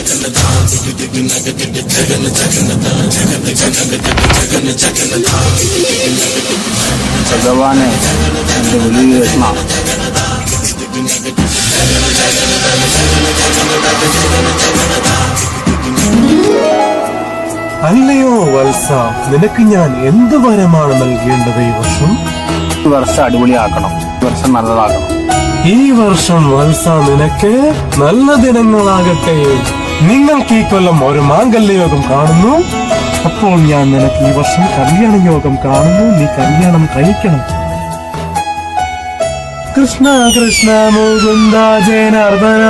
జగన్నదా దిగు దిగు నగ അല്ലയോ വത്സ നിനക്ക് ഞാൻ എന്ത് വരമാണ് നൽകേണ്ടത് ഈ വർഷം? വർഷം അടിപൊളിയാക്കണം. വർഷം നല്ലതാക്കണം ഈ വർഷം വത്സ നിനക്ക് നല്ല ദിനങ്ങളാകട്ടെ. നിങ്ങൾക്ക് ഈ കൊല്ലം ഒരു മാംഗല്യ യോഗം കാണുന്നു? അപ്പോൾ ഞാൻ നിനക്ക് ഈ വർഷം കല്യാണ യോഗം കാണുന്നു. നീ കല്യാണം കഴിക്കണം. കൃഷ്ണ കൃഷ്ണ മുകുന്ദ ജനാർദ്ദന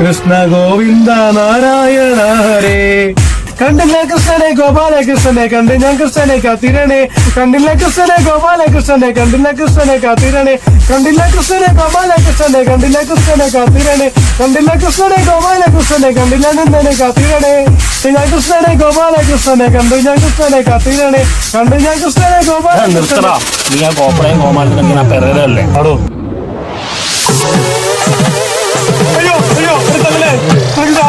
കൃഷ്ണ ഗോവിന്ദ നാരായണ ഹരേ. കണ്ടില്ല കൃഷ്ണനെ ഗോപാലകൃഷ്ണനെ കണ്ട് ഞാൻ കൃഷ്ണനെ കാത്തിരണേ കണ്ടില്ല കൃഷ്ണനെ ഗോപാലകൃഷ്ണനെ കണ്ടില്ല കൃഷ്ണനെ കാത്തിരണേ കണ്ടില്ല കൃഷ്ണനെ ഗോപാലകൃഷ്ണനെ കണ്ടില്ല കൃഷ്ണനെ കാത്തിരണേ കണ്ടില്ല കൃഷ്ണനെ ഗോപാലകൃഷ്ണനെ കണ്ടില്ല നന്ദനെ കാത്തിരണേ ഞാൻ കൃഷ്ണനെ ഗോപാലകൃഷ്ണനെ കണ്ടു ഞാൻ കൃഷ്ണനെ കാത്തിരണേ കണ്ടു ഞാൻ കൃഷ്ണനെ ഗോപാല ഗോപാലകൃഷ്ണനെ നീ ആ കോപ്പറയും കോമാളിനും ഞാൻ പെരരല്ലേ ആടോ അയ്യോ അയ്യോ ഒരു തള്ളലേ എനിക്ക്